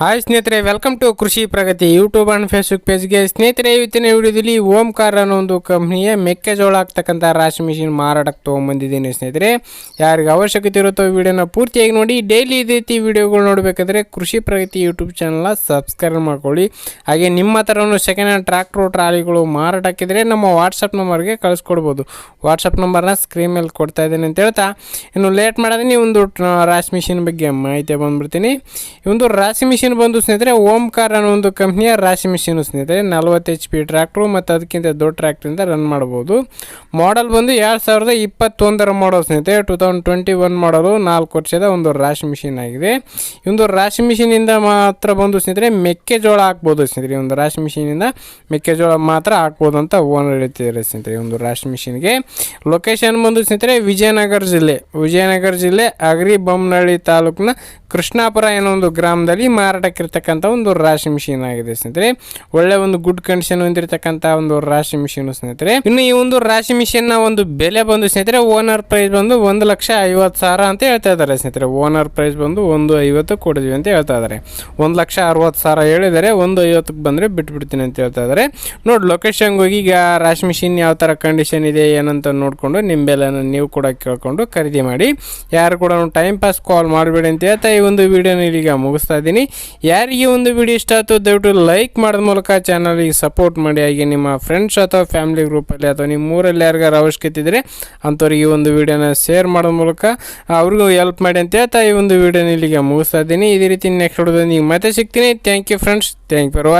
Hi ಸ್ನೇಹಿತರೆ welcome to Krishi Pragati YouTube and Facebook ಪೇಜ್ಗೆ ಸ್ನೇಹಿತರೆ, ಇವತ್ತಿನ ವಿಡಿಯೋದಲ್ಲಿ ಓಂಕಾರ ಅನ್ನೋ ಒಂದು ಕಂಪ್ನಿಯ ಮೆಕ್ಕೆಜೋಳ ಆಗ್ತಕ್ಕಂಥ ರಾಶಿ ಮಿಷಿನ್ ಮಾರಾಟಕ್ಕೆ ತೊಗೊಂಬಂದಿದ್ದೀನಿ ಸ್ನೇಹಿತರೆ. ಯಾರಿಗೆ ಅವಶ್ಯಕತೆ ಇರುತ್ತೋ ವಿಡಿಯೋನ ಪೂರ್ತಿಯಾಗಿ ನೋಡಿ. ಡೈಲಿ ಇದೇ ರೀತಿ ವಿಡಿಯೋಗಳು ನೋಡಬೇಕಾದ್ರೆ ಕೃಷಿ ಪ್ರಗತಿ ಯೂಟ್ಯೂಬ್ ಚಾನಲ್ನ ಸಬ್ಸ್ಕ್ರೈಬ್ ಮಾಡ್ಕೊಳ್ಳಿ. ಹಾಗೆ ನಿಮ್ಮ ಥರನೂ ಸೆಕೆಂಡ್ ಹ್ಯಾಂಡ್ ಟ್ರ್ಯಾಕ್ಟ್ರು ಟ್ರಾಲಿಗಳು ಮಾರಾಟಕ್ಕಿದ್ರೆ ನಮ್ಮ ವಾಟ್ಸಪ್ ನಂಬರ್ಗೆ ಕಳಿಸ್ಕೊಡ್ಬೋದು. ವಾಟ್ಸಪ್ ನಂಬರ್ನ ಸ್ಕ್ರೀನ್ ಮೇಲೆ ಕೊಡ್ತಾ ಇದ್ದೀನಿ ಅಂತ ಹೇಳ್ತಾ. ಇನ್ನು ಲೇಟ್ ಮಾಡಿದ್ರೆ ಒಂದು ರಾಶಿ ಮಿಷಿನ್ ಬಗ್ಗೆ ಮಾಹಿತಿ ಬಂದ್ಬಿಡ್ತೀನಿ. ಈ ಒಂದು ರಾಶಿ ಮಿಷಿನ್ ಬಂದು ಸ್ನೇಹಿತರೆ, ಓಂಕಾರ್ ಅನ್ನೋ ಒಂದು ಕಂಪ್ನಿಯ ರಾಶಿ ಮಿಷಿನ್ ಸ್ನೇಹಿತರೆ, ನಲ್ವತ್ತು ಎಚ್ ಪಿ ಟ್ರ್ಯಾಕ್ಟ್ರು ಮತ್ತು ಅದಕ್ಕಿಂತ ದೊಡ್ಡ ಟ್ರ್ಯಾಕ್ಟ್ರಿಂದ ರನ್ ಮಾಡ್ಬೋದು. ಮಾಡಲ್ ಬಂದು ಎರಡು ಸಾವಿರದ ಇಪ್ಪತ್ತೊಂದರ ಮಾಡಲ್ ಸ್ನೇಹಿತರೆ ಟೂ ತೌಸಂಡ್ ಟ್ವೆಂಟಿ ಒನ್ ಮಾಡಲು ನಾಲ್ಕು ವರ್ಷದ ಒಂದು ರಾಶಿ ಮಿಷಿನ್ ಆಗಿದೆ. ಈ ಒಂದು ರಾಶಿ ಮಿಷಿನಿಂದ ಮಾತ್ರ ಬಂದು ಸ್ನೇಹಿತರೆ, ಮೆಕ್ಕೆಜೋಳ ಹಾಕ್ಬೋದು ಸ್ನೇಹಿತರೆ. ಒಂದು ರಾಶಿ ಮಿಷಿನಿಂದ ಮೆಕ್ಕೆಜೋಳ ಮಾತ್ರ ಹಾಕ್ಬೋದು ಅಂತ ಓನರ್ ಹೇಳ್ತಿದ್ದಾರೆ ಸ್ನೇಹಿತರೆ ಒಂದು ರಾಶಿ ಮಿಷಿನ್ಗೆ ಲೊಕೇಶನ್ ಬಂದು ಸ್ನೇಹಿತರೆ, ವಿಜಯನಗರ ಜಿಲ್ಲೆ. ವಿಜಯನಗರ ಜಿಲ್ಲೆ, ಅಗ್ರಿ ಬೊಮ್ಮನಹಳ್ಳಿ ತಾಲೂಕಿನ ಕೃಷ್ಣಾಪುರ ಏನೋ ಒಂದು ಗ್ರಾಮದಲ್ಲಿ ಮಾರಾಟಕ್ಕಿರ್ತಕ್ಕಂಥ ಒಂದು ರಾಶಿ ಮಿಷಿನ್ ಆಗಿದೆ ಸ್ನೇಹಿತರೆ. ಒಳ್ಳೆ ಒಂದು ಗುಡ್ ಕಂಡೀಷನ್ ಹೊಂದಿರತಕ್ಕಂಥ ಒಂದು ರಾಶಿ ಮಿಷಿನ್ ಸ್ನೇಹಿತರೆ. ಇನ್ನು ಈ ಒಂದು ರಾಶಿ ಮಿಷಿನ್ನ ಒಂದು ಬೆಲೆ ಬಂದು ಸ್ನೇಹಿತರೆ ಓನರ್ ಪ್ರೈಸ್ ಬಂದು ಒಂದು ಲಕ್ಷ ಐವತ್ತು ಸಾವಿರ ಅಂತ ಹೇಳ್ತಾ ಇದ್ದಾರೆ ಸ್ನೇಹಿತರೆ. ಓನರ್ ಪ್ರೈಸ್ ಬಂದು ಒಂದು ಐವತ್ತು ಕೊಡಿದ್ವಿ ಅಂತ ಹೇಳ್ತಾ ಇದ್ದಾರೆ. ಒಂದು ಲಕ್ಷ ಅರವತ್ತು ಸಾವಿರ ಹೇಳಿದರೆ ಒಂದು ಐವತ್ತಕ್ಕೆ ಬಂದರೆ ಬಿಟ್ಬಿಡ್ತೀನಿ ಅಂತ ಹೇಳ್ತಾ ಇದ್ದಾರೆ. ನೋಡಿ ಲೊಕೇಶನ್ಗೆ ಹೋಗಿ ಈಗ ರಾಶಿ ಮಿಷಿನ್ ಯಾವ ಥರ ಕಂಡೀಷನ್ ಇದೆ, ಏನಂತ ನೋಡಿಕೊಂಡು ನಿಮ್ಮ ಬೆಲೆನ ನೀವು ಕೂಡ ಕೇಳಿಕೊಂಡು ಖರೀದಿ ಮಾಡಿ. ಯಾರು ಕೂಡ ಟೈಮ್ ಪಾಸ್ ಕಾಲ್ ಮಾಡಬೇಡಿ ಅಂತ ಹೇಳ್ತಾ ಈ ಒಂದು ವಿಡಿಯೋನ ಇಲ್ಲಿಗ ಮುಗಿಸ್ತಾ ಇದ್ದೀನಿ. ಯಾರಿಗೆ ಒಂದು ವಿಡಿಯೋ ಇಷ್ಟ ಆಯಿತು ದಯವಿಟ್ಟು ಲೈಕ್ ಮಾಡಿದ ಮೂಲಕ ಚಾನಲಿಗೆ ಸಪೋರ್ಟ್ ಮಾಡಿ. ಹಾಗೆ ನಿಮ್ಮ ಫ್ರೆಂಡ್ಸ್ ಅಥವಾ ಫ್ಯಾಮಿಲಿ ಗ್ರೂಪಲ್ಲಿ ಅಥವಾ ನಿಮ್ಮ ಊರಲ್ಲಿ ಯಾರಿಗಾರು ಅವಶ್ಯಕತೆ ಇದ್ದರೆ ಅಂಥವ್ರಿಗೆ ಒಂದು ವಿಡಿಯೋನ ಶೇರ್ ಮಾಡೋದ ಮೂಲಕ ಅವ್ರಿಗೂ ಹೆಲ್ಪ್ ಮಾಡಿ ಅಂತ ಹೇಳ್ತಾ ಈ ಒಂದು ವಿಡಿಯೋನ ಇಲ್ಲಿಗೆ ಮುಗಿಸ್ತಾ ಇದ್ದೀನಿ. ಇದೇ ರೀತಿ ನೆಕ್ಸ್ಟ್ ವಿಡಿಯೋದಲ್ಲಿ ಮತ್ತೆ ಸಿಗ್ತೀನಿ. Thank you friends thank you for